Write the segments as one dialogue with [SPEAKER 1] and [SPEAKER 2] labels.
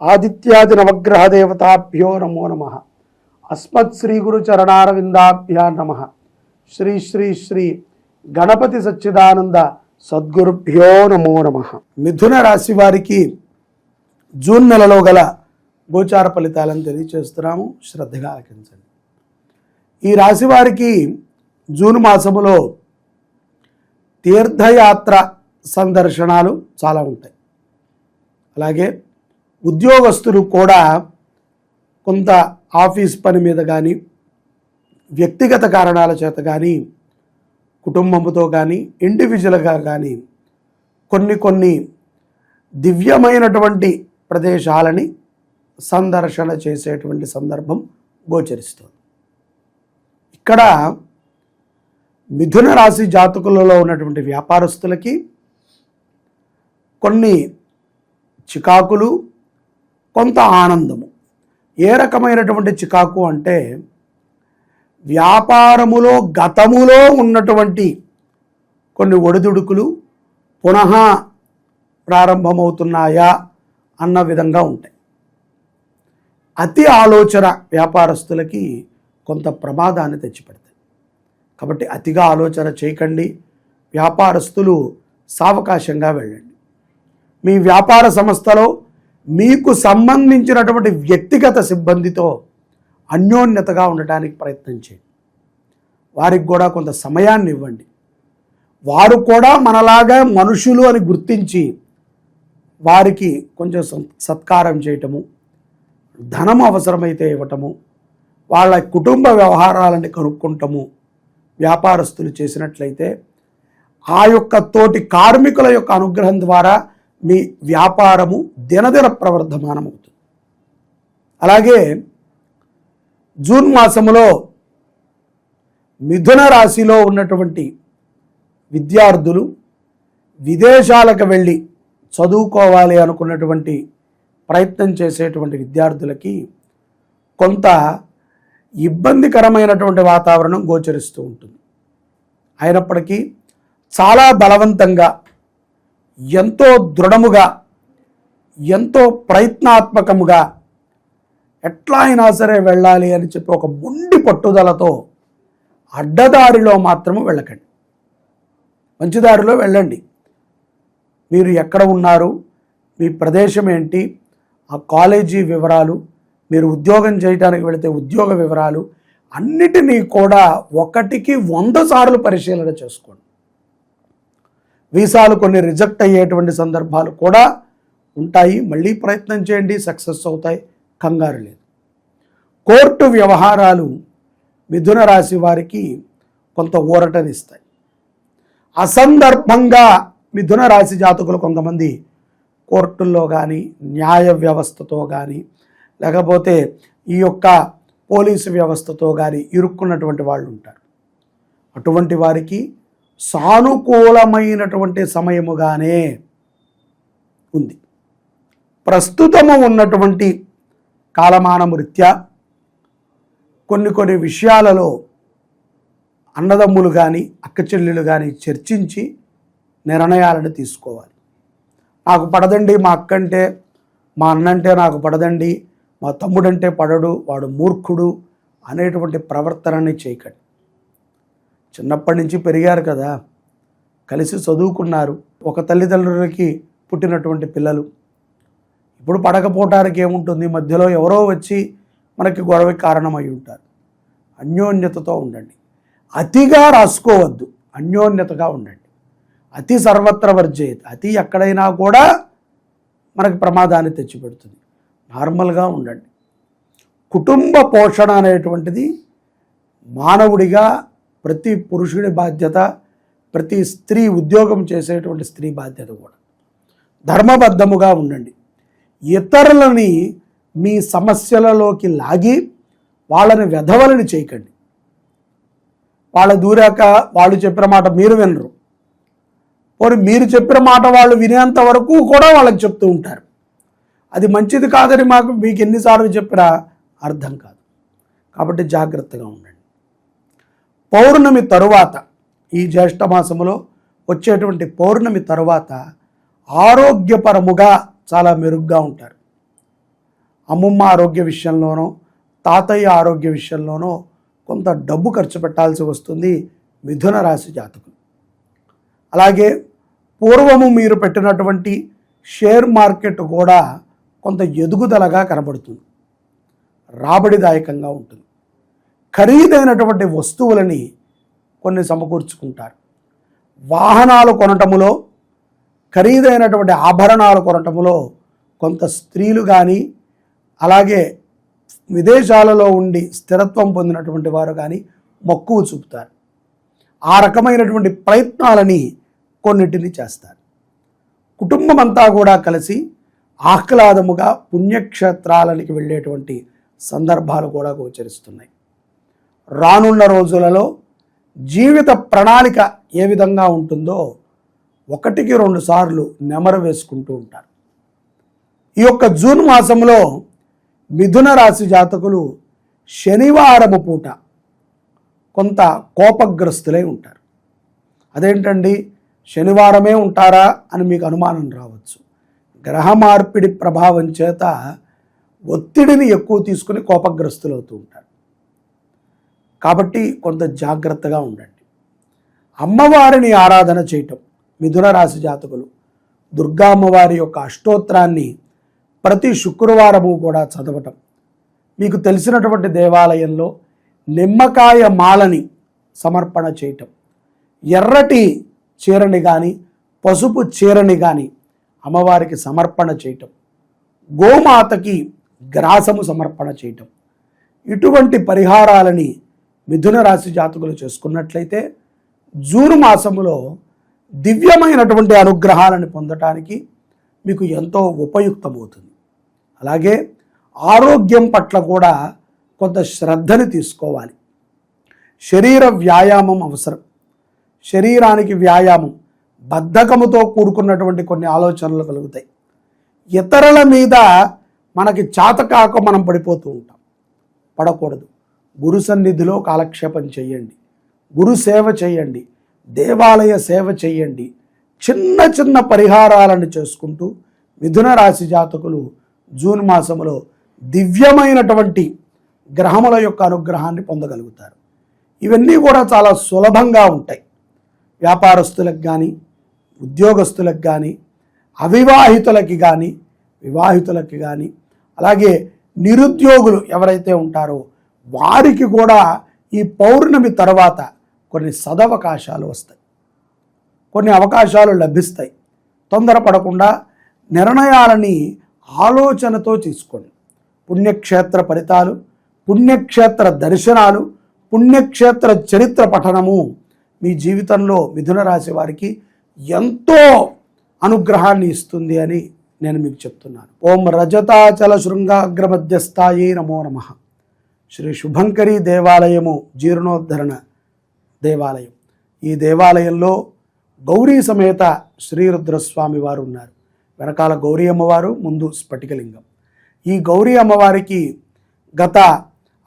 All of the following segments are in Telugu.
[SPEAKER 1] ఆదిత్యాది నవగ్రహ దేవతాభ్యో నమో నమ. అస్మత్ శ్రీ గురు చరణారవిందాభ్యా నమ. శ్రీ శ్రీ శ్రీ గణపతి సచ్చిదానంద సద్గురుభ్యో నమో నమ. మిథున రాశి వారికి జూన్ నెలలో గల గోచార ఫలితాలను తెలియచేస్తున్నాము. శ్రద్ధగా ఆలకించండి. ఈ రాశి వారికి జూన్ మాసములో తీర్థయాత్ర సందర్శనాలు చాలా ఉంటాయి. అలాగే ఉద్యోగస్తులు కూడా కొంత ఆఫీస్ పని మీద కానీ వ్యక్తిగత కారణాల చేత కానీ కుటుంబంతో కానీ ఇండివిజువల్గా కానీ కొన్ని కొన్ని దివ్యమైనటువంటి ప్రదేశాలని సందర్శన చేసేటువంటి సందర్భం గోచరిస్తుంది. ఇక్కడ మిథున రాశి జాతకులలో ఉన్నటువంటి వ్యాపారస్తులకి కొన్ని చికాకులు కొంత ఆనందము. ఏ రకమైనటువంటి చికాకు అంటే వ్యాపారములో గతములో ఉన్నటువంటి కొన్ని ఒడిదుడుకులు పునః ప్రారంభమవుతున్నాయా అన్న విధంగా ఉంటాయి. అతి ఆలోచన వ్యాపారస్తులకి కొంత ప్రమాదాన్ని తెచ్చిపెడతాయి. కాబట్టి అతిగా ఆలోచన చేయకండి. వ్యాపారస్తులు సావకాశంగా వెళ్ళండి. మీ వ్యాపార సంస్థలో మీకు సంబంధించినటువంటి వ్యక్తిగత సిబ్బందితో అన్యోన్యతగా ఉండటానికి ప్రయత్నం చేయండి. వారికి కూడా కొంత సమయాన్ని ఇవ్వండి. వారు కూడా మనలాగా మనుషులు అని గుర్తించి వారికి కొంచెం సత్కారం చేయటము ధనం అవసరమైతే ఇవ్వటము వాళ్ళ కుటుంబ వ్యవహారాలని కనుక్కుంటము వ్యాపారస్తులు చేసినట్లయితే ఆ యొక్క తోటి కార్మికుల యొక్క అనుగ్రహం ద్వారా మీ వ్యాపారము దినదిన ప్రవర్ధమానమవుతుంది. అలాగే జూన్ మాసములో మిథున రాశిలో ఉన్నటువంటి విద్యార్థులు విదేశాలకు వెళ్ళి చదువుకోవాలి అనుకున్నటువంటి ప్రయత్నం చేసేటువంటి విద్యార్థులకి కొంత ఇబ్బందికరమైనటువంటి వాతావరణం గోచరిస్తూ ఉంటుంది. అయినప్పటికీ చాలా బలవంతంగా ఎంతో దృఢముగా ఎంతో ప్రయత్నాత్మకముగా ఎట్లా అయినా సరే వెళ్ళాలి అని చెప్పి ఒక మొండి పట్టుదలతో అడ్డదారిలో మాత్రము వెళ్ళకండి. మంచిదారిలో వెళ్ళండి. మీరు ఎక్కడ ఉన్నారు? మీ ప్రదేశం ఏంటి? ఆ కాలేజీ వివరాలు మీరు ఉద్యోగం చేయడానికి వెళితే ఉద్యోగ వివరాలు అన్నిటినీ కూడా ఒకటికి వంద సార్లు పరిశీలన చేసుకోండి. వీసాలు కొన్ని రిజెక్ట్ అయ్యేటువంటి సందర్భాలు కూడా ఉంటాయి. మళ్ళీ ప్రయత్నం చేయండి. సక్సెస్ అవుతాయి. కంగారు లేదు. కోర్టు వ్యవహారాలు మిథున రాశి వారికి కొంత ఊరటనిస్తాయి. అసందర్భంగా మిథున రాశి జాతకులు కొంతమంది కోర్టుల్లో కానీ న్యాయ వ్యవస్థతో కానీ లేకపోతే ఈ యొక్క పోలీసు వ్యవస్థతో కానీ ఇరుక్కున్నటువంటి వాళ్ళు ఉంటారు. అటువంటి వారికి సానుకూలమైనటువంటి సమయముగానే ఉంది. ప్రస్తుతము ఉన్నటువంటి కాలమానము రీత్యా కొన్ని కొన్ని విషయాలలో అన్నదమ్ములు కానీ అక్క చెల్లెలు కానీ చర్చించి నిర్ణయాలను తీసుకోవాలి. నాకు పడదండి మా అక్క అంటే మా అన్నంటే నాకు పడదండి మా తమ్ముడంటే పడడు వాడు మూర్ఖుడు అనేటువంటి ప్రవర్తనని చేయకండి. చిన్నప్పటి నుంచి పెరిగారు కదా. కలిసి చదువుకున్నారు. ఒక తల్లిదండ్రులకి పుట్టినటువంటి పిల్లలు. ఇప్పుడు పడకపోవటానికి ఏముంటుంది? మధ్యలో ఎవరో వచ్చి మనకి గొడవకి కారణమై ఉంటారు. అన్యోన్యతతో ఉండండి. అతిగా రాసుకోవద్దు. అన్యోన్యతగా ఉండండి. అతి సర్వత్ర వర్జయత్ అతి ఎక్కడైనా కూడా మనకు ప్రమాదాన్ని తెచ్చిపెడుతుంది. నార్మల్గా ఉండండి. కుటుంబ పోషణ అనేటువంటిది మానవుడిగా ప్రతి పురుషుడి బాధ్యత ప్రతి స్త్రీ ఉద్యోగం చేసేటువంటి స్త్రీ బాధ్యత కూడా. ధర్మబద్ధముగా ఉండండి. ఇతరులని మీ సమస్యలలోకి లాగి వాళ్ళని వెధవలని చేయకండి. వాళ్ళ దూరాక వాళ్ళు చెప్పిన మాట మీరు వినరు. పోనీ మీరు చెప్పిన మాట వాళ్ళు వినేంత వరకు కూడా వాళ్ళకి చెప్తూ ఉంటారు. అది మంచిది కాదని మాకు మీకు ఎన్నిసార్లు చెప్పినా అర్థం కాదు. కాబట్టి జాగ్రత్తగా ఉండండి. పౌర్ణమి తరువాత ఈ జ్యేష్ఠమాసములో వచ్చేటువంటి పౌర్ణమి తరువాత ఆరోగ్యపరముగా చాలా మెరుగ్గా ఉంటారు. అమ్మమ్మ ఆరోగ్య విషయంలోనో తాతయ్య ఆరోగ్య విషయంలోనో కొంత డబ్బు ఖర్చు పెట్టాల్సి వస్తుంది మిథున రాశి జాతకులు. అలాగే పూర్వము మీరు పెట్టినటువంటి షేర్ మార్కెట్ కూడా కొంత ఎదుగుదలగా కనబడుతుంది. రాబడిదాయకంగా ఉంటుంది. ఖరీదైనటువంటి వస్తువులని కొన్ని సమకూర్చుకుంటారు. వాహనాలు కొనటములో ఖరీదైనటువంటి ఆభరణాలు కొనటములో కొంత స్త్రీలు కానీ అలాగే విదేశాలలో ఉండి స్థిరత్వం పొందినటువంటి వారు కానీ మక్కువ చూపుతారు. ఆ రకమైనటువంటి ప్రయత్నాలని కొన్నిటిని చేస్తారు. కుటుంబం అంతా కూడా కలిసి ఆహ్లాదముగా పుణ్యక్షేత్రాలనికి వెళ్ళేటువంటి సందర్భాలు కూడా గోచరిస్తున్నాయి. రానున్న రోజులలో జీవిత ప్రణాళిక ఏ విధంగా ఉంటుందో ఒకటికి రెండు సార్లు నెమరు వేసుకుంటూ ఉంటారు. ఈ యొక్క జూన్ మాసంలో మిథున రాశి జాతకులు శనివారము పూట కొంత కోపగ్రస్తులై ఉంటారు. అదేంటండి? శనివారమే ఉంటారా అని మీకు అనుమానం రావచ్చు. గ్రహ మార్పిడి ప్రభావం చేత ఒత్తిడిని ఎక్కువ తీసుకుని కోపగ్రస్తులు అవుతూ ఉంటారు. కాబట్టి కొంత జాగ్రత్తగా ఉండండి. అమ్మవారిని ఆరాధన చేయటం మిథున రాశి జాతకులు దుర్గా అమ్మవారి యొక్క అష్టోత్తరాన్ని ప్రతి శుక్రవారము కూడా చదవటం. మీకు తెలిసినటువంటి దేవాలయంలో నిమ్మకాయ మాలని సమర్పణ చేయటం. ఎర్రటి చీరని కానీ పసుపు చీరని కానీ అమ్మవారికి సమర్పణ చేయటం. గోమాతకి గ్రాసము సమర్పణ చేయటం. ఇటువంటి పరిహారాలని మిథున రాశి జాతకులు చేసుకున్నట్లయితే జూన్ మాసములో దివ్యమైనటువంటి అనుగ్రహాలను పొందటానికి మీకు ఎంతో ఉపయుక్తమవుతుంది. అలాగే ఆరోగ్యం పట్ల కూడా కొంత శ్రద్ధని తీసుకోవాలి. శరీర వ్యాయామం అవసరం. శరీరానికి వ్యాయామం బద్ధకముతో కూడుకున్నటువంటి కొన్ని ఆలోచనలు కలుగుతాయి. ఇతరుల మీద మనకి చాతకాక మనం పడిపోతూ ఉంటాం. పడకూడదు. గురు సన్నిధిలో కాలక్షేపం చేయండి. గురు సేవ చేయండి. దేవాలయ సేవ చేయండి. చిన్న చిన్న పరిహారాలను చేసుకుంటూ మిథున రాశి జాతకులు జూన్ మాసంలో దివ్యమైనటువంటి గ్రహముల యొక్క అనుగ్రహాన్ని పొందగలుగుతారు. ఇవన్నీ కూడా చాలా సులభంగా ఉంటాయి. వ్యాపారస్తులకు కానీ ఉద్యోగస్తులకు కానీ అవివాహితులకి కానీ వివాహితులకి కానీ అలాగే నిరుద్యోగులు ఎవరైతే ఉంటారో వారికి కూడా ఈ పౌర్ణమి తర్వాత కొన్ని సదవకాశాలు వస్తాయి. కొన్ని అవకాశాలు లభిస్తాయి. తొందరపడకుండా నిర్ణయాలని ఆలోచనతో తీసుకోండి. పుణ్యక్షేత్ర ఫలితాలు పుణ్యక్షేత్ర దర్శనాలు పుణ్యక్షేత్ర చరిత్ర పఠనము మీ జీవితంలో మిథున రాశి వారికి ఎంతో అనుగ్రహాన్ని ఇస్తుంది అని నేను మీకు చెప్తున్నాను. ఓం రజతాచల శృంగాగ్ర మధ్యస్థాయి నమో నమః. శ్రీ శుభంకరి దేవాలయము జీర్ణోద్ధరణ దేవాలయం. ఈ దేవాలయంలో గౌరీ సమేత శ్రీరుద్రస్వామి వారు ఉన్నారు. వెనకాల గౌరీ అమ్మవారు ముందు స్ఫటికలింగం. ఈ గౌరీ అమ్మవారికి గత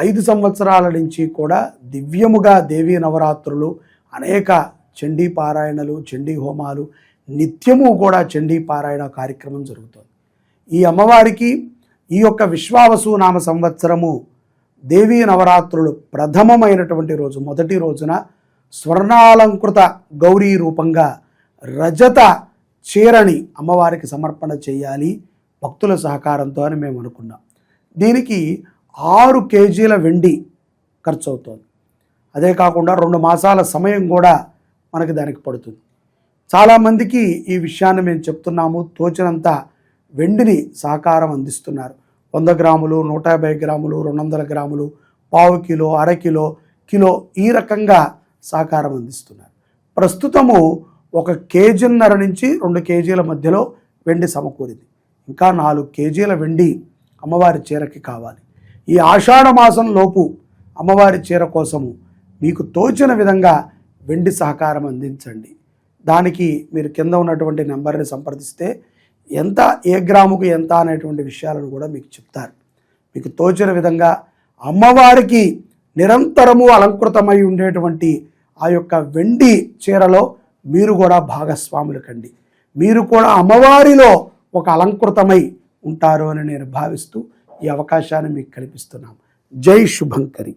[SPEAKER 1] ఐదు సంవత్సరాల నుంచి కూడా దివ్యముగా దేవీ నవరాత్రులు అనేక చండీ పారాయణలు చండీ హోమాలు నిత్యము కూడా చండీ పారాయణ కార్యక్రమం జరుగుతుంది. ఈ అమ్మవారికి ఈ యొక్క విశ్వావసు నామ సంవత్సరము దేవీ నవరాత్రులు ప్రథమమైనటువంటి రోజు. మొదటి రోజున స్వర్ణాలంకృత గౌరీ రూపంగా రజత చీరని అమ్మవారికి సమర్పణ చేయాలి. భక్తుల సహకారంతో అని మేము అనుకున్నాం. దీనికి ఆరు కేజీల వెండి ఖర్చు అవుతుంది అదే కాకుండా రెండు మాసాల సమయం కూడా మనకి దానికి పడుతుంది. చాలామందికి ఈ విషయాన్ని మేము చెప్తున్నాము. తోచినంత వెండిని సహకారం అందిస్తున్నారు. వంద గ్రాములు నూట యాభై గ్రాములు రెండు వందల గ్రాములు పావు కిలో అర కిలో కిలో ఈ రకంగా సహకారం అందిస్తున్నారు. ప్రస్తుతము ఒక కేజీన్నర నుంచి రెండు కేజీల మధ్యలో వెండి సమకూరింది. ఇంకా నాలుగు కేజీల వెండి అమ్మవారి చీరకి కావాలి. ఈ ఆషాఢ మాసం లోపు అమ్మవారి చీర కోసము మీకు తోచిన విధంగా వెండి సహకారం అందించండి. దానికి మీరు కింద ఉన్నటువంటి నెంబర్ని సంప్రదిస్తే ఎంత ఏ గ్రాముకు ఎంత అనేటువంటి విషయాలను కూడా మీకు చెప్తారు. మీకు తోచిన విధంగా అమ్మవారికి నిరంతరము అలంకృతమై ఉండేటువంటి ఆ యొక్క వెండి చీరలో మీరు కూడా భాగస్వాములు కండి మీరు కూడా అమ్మవారిలో ఒక అలంకృతమై ఉంటారు అని నేను భావిస్తూ ఈ అవకాశాన్ని మీకు కల్పిస్తున్నాం జై శుభంకరి.